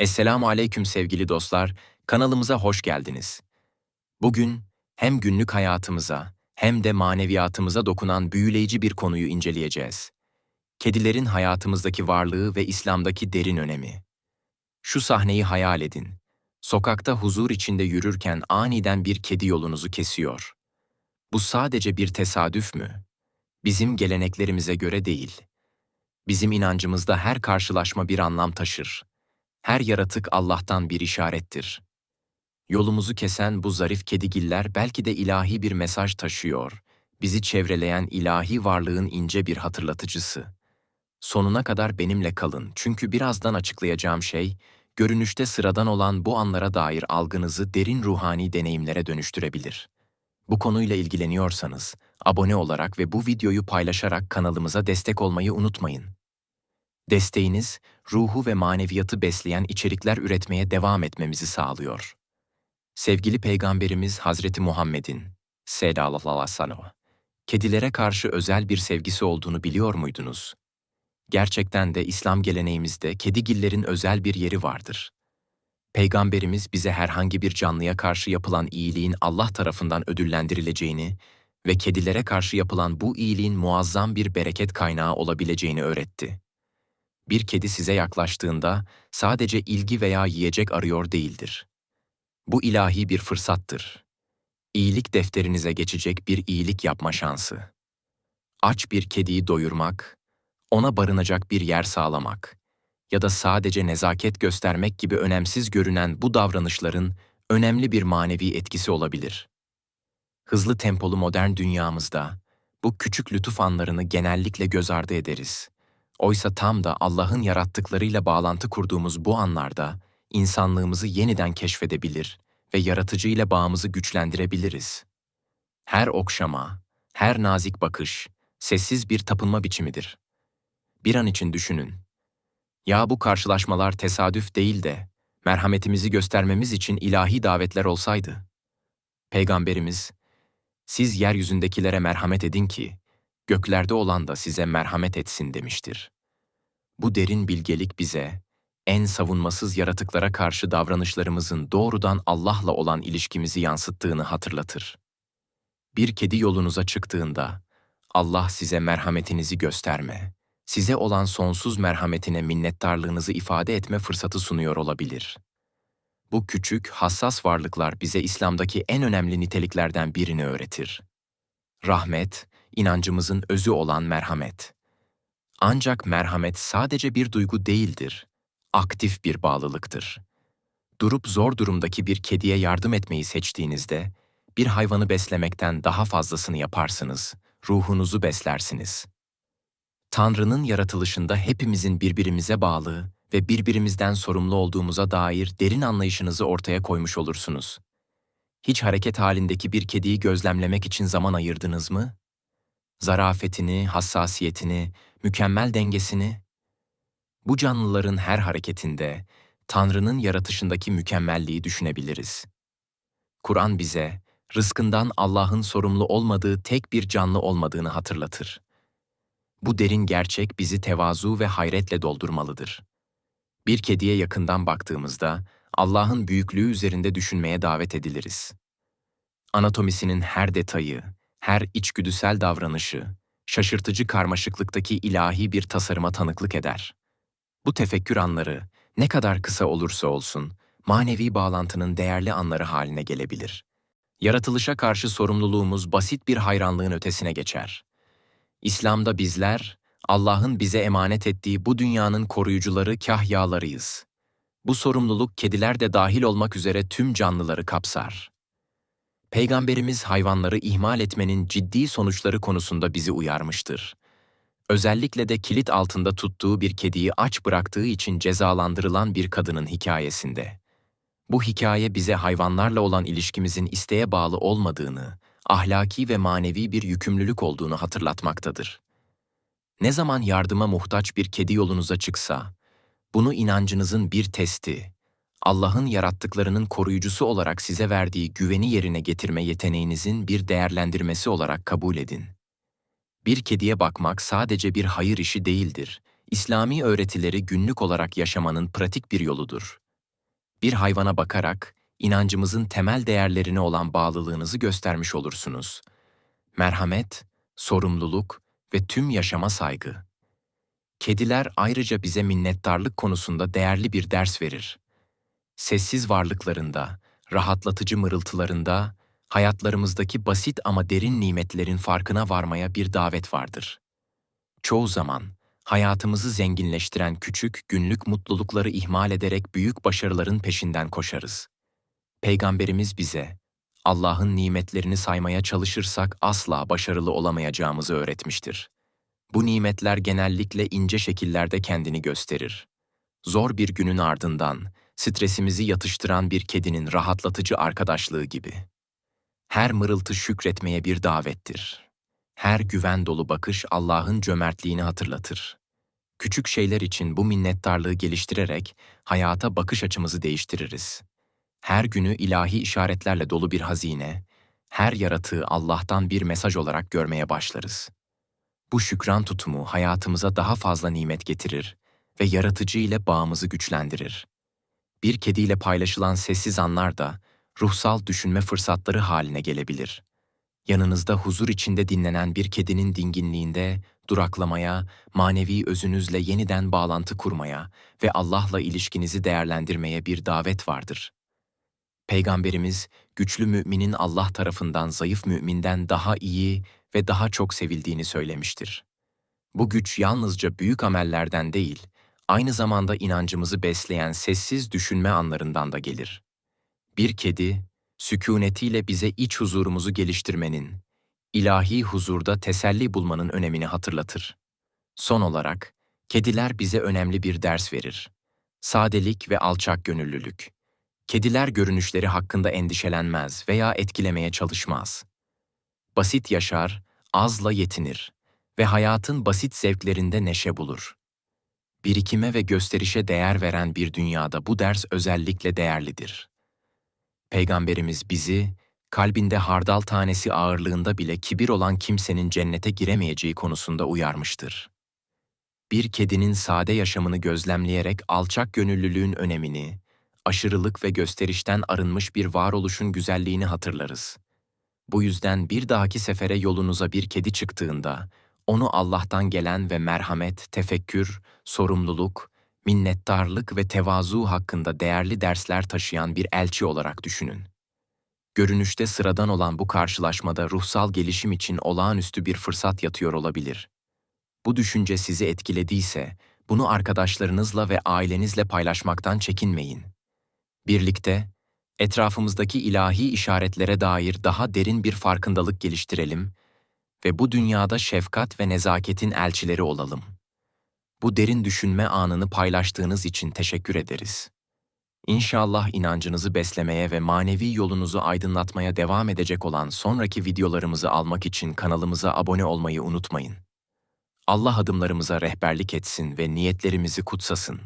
Esselamu aleyküm sevgili dostlar, kanalımıza hoş geldiniz. Bugün hem günlük hayatımıza hem de maneviyatımıza dokunan büyüleyici bir konuyu inceleyeceğiz. Kedilerin hayatımızdaki varlığı ve İslam'daki derin önemi. Şu sahneyi hayal edin. Sokakta huzur içinde yürürken aniden bir kedi yolunuzu kesiyor. Bu sadece bir tesadüf mü? Bizim geleneklerimize göre değil. Bizim inancımızda her karşılaşma bir anlam taşır. Her yaratık Allah'tan bir işarettir. Yolumuzu kesen bu zarif kedigiller belki de ilahi bir mesaj taşıyor, bizi çevreleyen ilahi varlığın ince bir hatırlatıcısı. Sonuna kadar benimle kalın çünkü birazdan açıklayacağım şey, görünüşte sıradan olan bu anlara dair algınızı derin ruhani deneyimlere dönüştürebilir. Bu konuyla ilgileniyorsanız, abone olarak ve bu videoyu paylaşarak kanalımıza destek olmayı unutmayın. Desteğiniz, ruhu ve maneviyatı besleyen içerikler üretmeye devam etmemizi sağlıyor. Sevgili Peygamberimiz Hazreti Muhammed'in sallallahu kedilere karşı özel bir sevgisi olduğunu biliyor muydunuz? Gerçekten de İslam geleneğimizde kedigillerin özel bir yeri vardır. Peygamberimiz bize herhangi bir canlıya karşı yapılan iyiliğin Allah tarafından ödüllendirileceğini ve kedilere karşı yapılan bu iyiliğin muazzam bir bereket kaynağı olabileceğini öğretti. Bir kedi size yaklaştığında sadece ilgi veya yiyecek arıyor değildir. Bu ilahi bir fırsattır. İyilik defterinize geçecek bir iyilik yapma şansı. Aç bir kediyi doyurmak, ona barınacak bir yer sağlamak ya da sadece nezaket göstermek gibi önemsiz görünen bu davranışların önemli bir manevi etkisi olabilir. Hızlı tempolu modern dünyamızda bu küçük lütuf anlarını genellikle göz ardı ederiz. Oysa tam da Allah'ın yarattıklarıyla bağlantı kurduğumuz bu anlarda insanlığımızı yeniden keşfedebilir ve yaratıcı ile bağımızı güçlendirebiliriz. Her okşama, her nazik bakış, sessiz bir tapınma biçimidir. Bir an için düşünün. Ya bu karşılaşmalar tesadüf değil de merhametimizi göstermemiz için ilahi davetler olsaydı? Peygamberimiz, siz yeryüzündekilere merhamet edin ki, göklerde olan da size merhamet etsin demiştir. Bu derin bilgelik bize, en savunmasız yaratıklara karşı davranışlarımızın doğrudan Allah'la olan ilişkimizi yansıttığını hatırlatır. Bir kedi yolunuza çıktığında, Allah size merhametinizi gösterme, size olan sonsuz merhametine minnettarlığınızı ifade etme fırsatı sunuyor olabilir. Bu küçük, hassas varlıklar bize İslam'daki en önemli niteliklerden birini öğretir. Rahmet, inancımızın özü olan merhamet. Ancak merhamet sadece bir duygu değildir, aktif bir bağlılıktır. Durup zor durumdaki bir kediye yardım etmeyi seçtiğinizde, bir hayvanı beslemekten daha fazlasını yaparsınız, ruhunuzu beslersiniz. Tanrı'nın yaratılışında hepimizin birbirimize bağlı ve birbirimizden sorumlu olduğumuza dair derin anlayışınızı ortaya koymuş olursunuz. Hiç hareket halindeki bir kediyi gözlemlemek için zaman ayırdınız mı? Zarafetini, hassasiyetini, mükemmel dengesini? Bu canlıların her hareketinde Tanrı'nın yaratışındaki mükemmelliği düşünebiliriz. Kur'an bize rızkından Allah'ın sorumlu olmadığı tek bir canlı olmadığını hatırlatır. Bu derin gerçek bizi tevazu ve hayretle doldurmalıdır. Bir kediye yakından baktığımızda Allah'ın büyüklüğü üzerinde düşünmeye davet ediliriz. Anatomisinin her detayı, her içgüdüsel davranışı, şaşırtıcı karmaşıklıktaki ilahi bir tasarıma tanıklık eder. Bu tefekkür anları, ne kadar kısa olursa olsun, manevi bağlantının değerli anları haline gelebilir. Yaratılışa karşı sorumluluğumuz basit bir hayranlığın ötesine geçer. İslam'da bizler, Allah'ın bize emanet ettiği bu dünyanın koruyucuları kahyalarıyız. Bu sorumluluk kediler de dahil olmak üzere tüm canlıları kapsar. Peygamberimiz hayvanları ihmal etmenin ciddi sonuçları konusunda bizi uyarmıştır. Özellikle de kilit altında tuttuğu bir kediyi aç bıraktığı için cezalandırılan bir kadının hikayesinde. Bu hikaye bize hayvanlarla olan ilişkimizin isteğe bağlı olmadığını, ahlaki ve manevi bir yükümlülük olduğunu hatırlatmaktadır. Ne zaman yardıma muhtaç bir kedi yolunuza çıksa, bunu inancınızın bir testi, Allah'ın yarattıklarının koruyucusu olarak size verdiği güveni yerine getirme yeteneğinizin bir değerlendirmesi olarak kabul edin. Bir kediye bakmak sadece bir hayır işi değildir. İslami öğretileri günlük olarak yaşamanın pratik bir yoludur. Bir hayvana bakarak inancımızın temel değerlerine olan bağlılığınızı göstermiş olursunuz. Merhamet, sorumluluk ve tüm yaşama saygı. Kediler ayrıca bize minnettarlık konusunda değerli bir ders verir. Sessiz varlıklarında, rahatlatıcı mırıltılarında, hayatlarımızdaki basit ama derin nimetlerin farkına varmaya bir davet vardır. Çoğu zaman hayatımızı zenginleştiren küçük günlük mutlulukları ihmal ederek büyük başarıların peşinden koşarız. Peygamberimiz bize Allah'ın nimetlerini saymaya çalışırsak asla başarılı olamayacağımızı öğretmiştir. Bu nimetler genellikle ince şekillerde kendini gösterir. Zor bir günün ardından stresimizi yatıştıran bir kedinin rahatlatıcı arkadaşlığı gibi. Her mırıltı şükretmeye bir davettir. Her güven dolu bakış Allah'ın cömertliğini hatırlatır. Küçük şeyler için bu minnettarlığı geliştirerek hayata bakış açımızı değiştiririz. Her günü ilahi işaretlerle dolu bir hazine, her yaratığı Allah'tan bir mesaj olarak görmeye başlarız. Bu şükran tutumu hayatımıza daha fazla nimet getirir ve yaratıcı ile bağımızı güçlendirir. Bir kediyle paylaşılan sessiz anlar da ruhsal düşünme fırsatları haline gelebilir. Yanınızda huzur içinde dinlenen bir kedinin dinginliğinde duraklamaya, manevi özünüzle yeniden bağlantı kurmaya ve Allah'la ilişkinizi değerlendirmeye bir davet vardır. Peygamberimiz, güçlü müminin Allah tarafından zayıf müminden daha iyi ve daha çok sevildiğini söylemiştir. Bu güç yalnızca büyük amellerden değil, aynı zamanda inancımızı besleyen sessiz düşünme anlarından da gelir. Bir kedi, sükunetiyle bize iç huzurumuzu geliştirmenin, ilahi huzurda teselli bulmanın önemini hatırlatır. Son olarak, kediler bize önemli bir ders verir. Sadelik ve alçak gönüllülük. Kediler görünüşleri hakkında endişelenmez veya etkilemeye çalışmaz. Basit yaşar, azla yetinir ve hayatın basit zevklerinde neşe bulur. Birikime ve gösterişe değer veren bir dünyada bu ders özellikle değerlidir. Peygamberimiz bizi, kalbinde hardal tanesi ağırlığında bile kibir olan kimsenin cennete giremeyeceği konusunda uyarmıştır. Bir kedinin sade yaşamını gözlemleyerek alçak gönüllülüğün önemini, aşırılık ve gösterişten arınmış bir varoluşun güzelliğini hatırlarız. Bu yüzden bir dahaki sefere yolunuza bir kedi çıktığında, onu Allah'tan gelen ve merhamet, tefekkür, sorumluluk, minnettarlık ve tevazu hakkında değerli dersler taşıyan bir elçi olarak düşünün. Görünüşte sıradan olan bu karşılaşmada ruhsal gelişim için olağanüstü bir fırsat yatıyor olabilir. Bu düşünce sizi etkilediyse, bunu arkadaşlarınızla ve ailenizle paylaşmaktan çekinmeyin. Birlikte, etrafımızdaki ilahi işaretlere dair daha derin bir farkındalık geliştirelim ve bu dünyada şefkat ve nezaketin elçileri olalım. Bu derin düşünme anını paylaştığınız için teşekkür ederiz. İnşallah inancınızı beslemeye ve manevi yolunuzu aydınlatmaya devam edecek olan sonraki videolarımızı almak için kanalımıza abone olmayı unutmayın. Allah adımlarımıza rehberlik etsin ve niyetlerimizi kutsasın.